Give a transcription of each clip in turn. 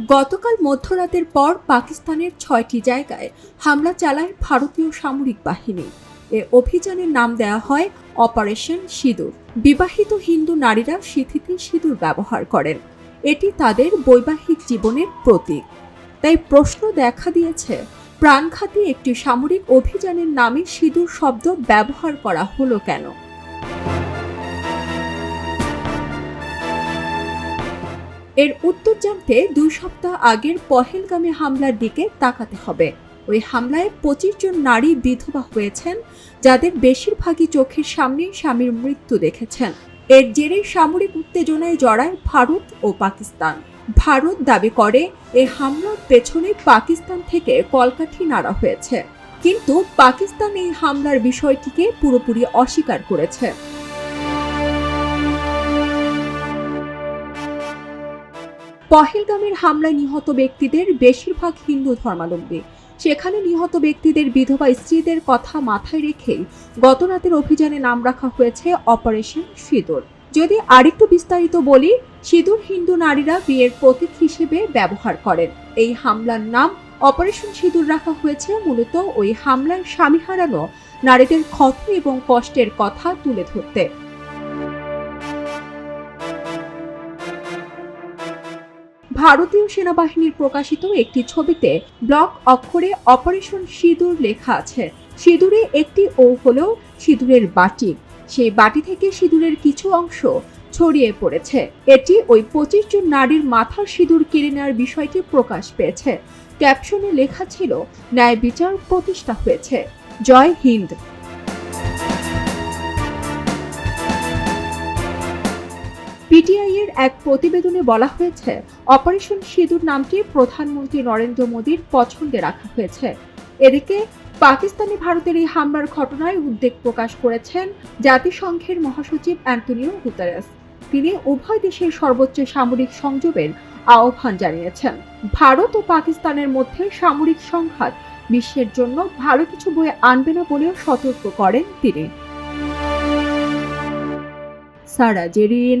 গতকাল মধ্যরাতের পর পাকিস্তানের ছয়টি জায়গায় হামলা চালায় ভারতীয় সামরিক বাহিনী। এ অভিযানের নাম দেওয়া হয় অপারেশন সিঁদুর। বিবাহিত হিন্দু নারীরা সিথিতে সিঁদুর ব্যবহার করেন। এটি তাদের বৈবাহিক জীবনের প্রতীক। তাই প্রশ্ন দেখা দিয়েছে, প্রাণঘাতী একটি সামরিক অভিযানের নামে সিঁদুর শব্দ ব্যবহার করা হলো কেন? এর উত্তর জানতে দুই সপ্তাহ আগের পহেলগামে হামলার দিকে তাকাতে হবে। ওই হামলায় পঁচিশ জন নারী বিধবা হয়েছেন, যাদের বেশিরভাগই চোখের সামনে স্বামীর মৃত্যু দেখেছেন। এর জেরে সামরিক উত্তেজনায় জড়ায় ভারত ও পাকিস্তান। ভারত দাবি করে এই হামলার পেছনে পাকিস্তান থেকে কলকাঠি নাড়া হয়েছে। কিন্তু পাকিস্তান এই হামলার বিষয়টিকে পুরোপুরি অস্বীকার করেছে। পহেলগামের হামলায় নিহত ব্যক্তিদের বেশিরভাগ হিন্দু ধর্মাবলম্বী। সেখানে নিহত ব্যক্তিদের বিধবা স্ত্রীদের কথা মাথায় রেখেই গতরাতের অভিযানে নাম রাখা হয়েছে অপারেশন সিঁদুর। যদি আরেকটু বিস্তারিত বলি, সিঁদুর হিন্দু নারীরা বিয়ের প্রতীক হিসেবে ব্যবহার করেন। এই হামলার নাম অপারেশন সিঁদুর রাখা হয়েছে। মূলত ওই হামলায় স্বামী হারানো নারীদের ক্ষত এবং কষ্টের কথা তুলে ধরতে। ভারতীয় সেনাবাহিনীর প্রকাশিত একটি ছবিতে ব্লক অক্ষরে অপারেশন সিঁদুর লেখা আছে। সিঁদুরে একটি ও হলো সিঁদুরের বাটি। সেই বাটি থেকে সিঁদুরের কিছু অংশ ছড়িয়ে পড়েছে। এটি ওই পঁচিশ জন নারীর মাথার সিঁদুর কেড়ে নেওয়ার বিষয়টি প্রকাশ পেয়েছে। ক্যাপশনে লেখা ছিল, ন্যায় বিচার প্রতিষ্ঠা হয়েছে। জয় হিন্দ। পিটিআই এর এক প্রতিবেদনে বলা হয়েছে, অপারেশন সিঁদুর নামটি প্রধানমন্ত্রী নরেন্দ্র মোদীর পছন্দে রাখা হয়েছে। এদিকে, পাকিস্তানি ভারতের এই হামলার ঘটনায় উদ্বেগ প্রকাশ করেছেন জাতিসংঘের মহাসচিব অ্যান্টনিও গুতারেস। তিনি উভয় দেশের সর্বোচ্চ সামরিক সংযোগের আহ্বান জানিয়েছেন। ভারত ও পাকিস্তানের মধ্যে সামরিক সংঘাত বিশ্বের জন্য ভালো কিছু বয়ে আনবে না বলেও সতর্ক করেন তিনি। সারা জেরিন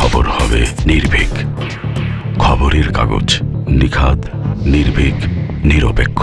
খবর হবে নির্ভীক। খবরের কাগজ নিখাদ নির্ভীক নিরপেক্ষ।